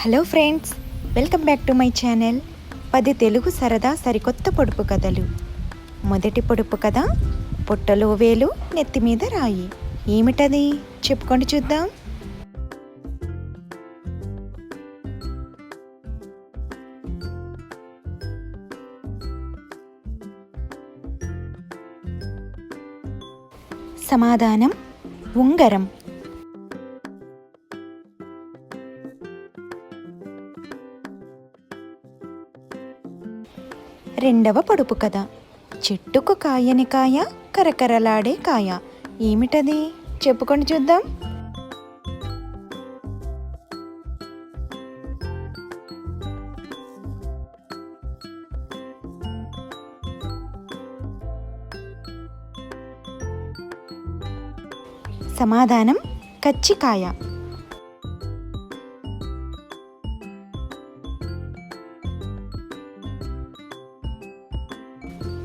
Hello friends welcome back to my channel. పది తెలుగు సరదా సరికొత్త పొడుపు కథలు. మొదటి పొడుపు కథ పొట్టలో వేలు నెత్తి మీద రాయి. ఏమిటది? చెప్పుకొని చూద్దాం. సమాధానం ఉంగరం. రెండవ పొడుపు కథ. చెట్టుకు కాయని కాయ కరకరలాడే కాయ. ఏమిటది? చెప్పుకొని చూద్దాం. సమాధానం కచ్చికాయ.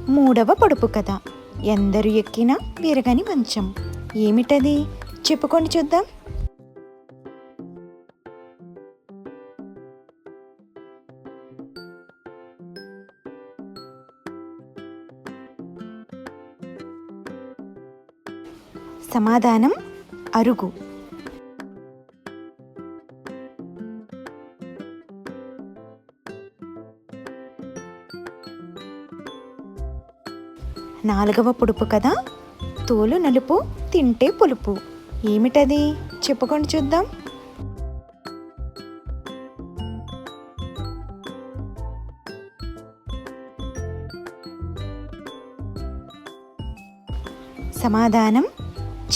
మూడవ పొడుపు కథ. ఎందరు ఎక్కినా విరగని మంచం. ఏమిటది? చెప్పుకొని చూద్దాం. సమాధానం అరుగు. నాలుగవ పొడుపు కదా? తోలు నలుపు తింటే పులుపు. ఏమిటది? చెప్పుకొని చూద్దాం. సమాధానం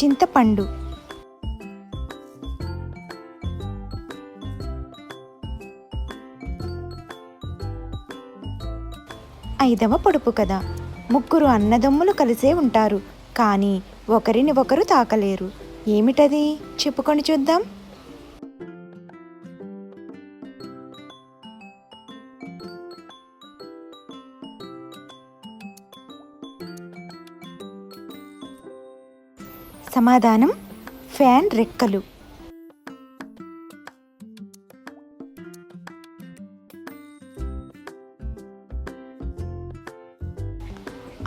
చింతపండు. ఐదవ పొడుపు కదా? ముగ్గురు అన్నదమ్ములు కలిసే ఉంటారు కానీ ఒకరిని ఒకరు తాకలేరు. ఏమిటది? చెప్పుకొని చూద్దాం. సమాధానం ఫ్యాన్ రెక్కలు.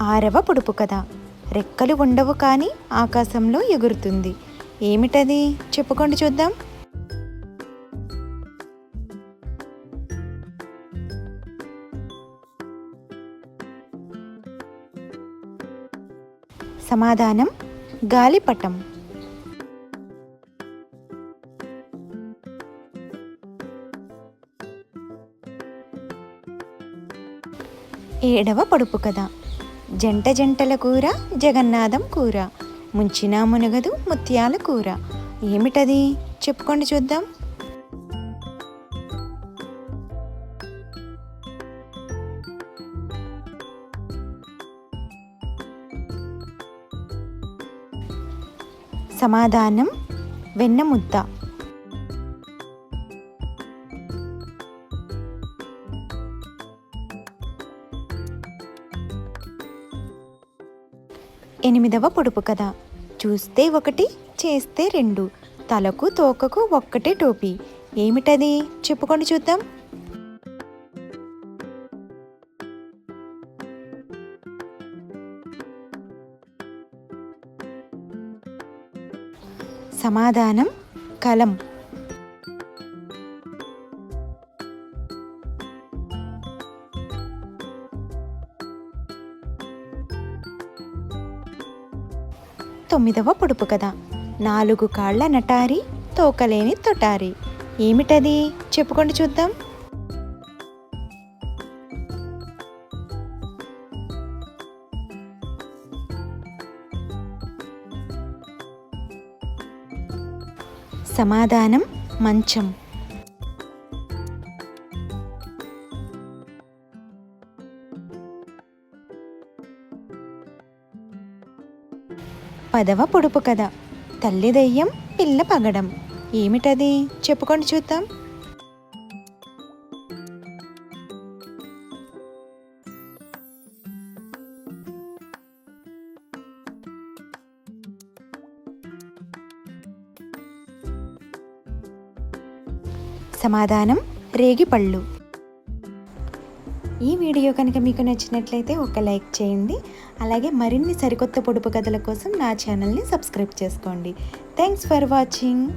ఆరవ పొడుపు కథ. రెక్కలు ఉండవు కానీ ఆకాశంలో ఎగురుతుంది. ఏమిటది? చెప్పుకోండి చూద్దాం. సమాధానం. గాలిపటం. ఏడవ పొడుపు కథ. జంట జంటల కూర జగన్నాథం కూర. ముంచినా మునగదు ముత్యాల కూర. ఏమిటది? చెప్పుకోండి చూద్దాం. సమాధానం వెన్నముద్ద ఎనిమిదవ పొడుపు కథ. చూస్తే ఒకటి చేస్తే రెండు. తలకు తోకకు ఒక్కటే టోపీ. ఏమిటది? చెప్పుకొని చూద్దాం. సమాధానం కలం. తొమ్మిదవ పొడుపు కథ. నాలుగు కాళ్ళ నటారి తోకలేని తొటారి. ఏమిటది? చెప్పుకోండి చూద్దాం. సమాధానం మంచం. పదవ పొడుపు కథ. తల్లి దెయ్యం పిల్ల పగడం. ఏమిటది? చెప్పుకొని చూద్దాం. సమాధానం రేగిపళ్ళు. ఈ వీడియో కనుక మీకు నచ్చినట్లయితే ఒక లైక్ చేయండి. అలాగే మరిన్ని సరికొత్త పొడుపు కథల కోసం నా ఛానల్ని సబ్స్క్రైబ్ చేసుకోండి. Thanks for watching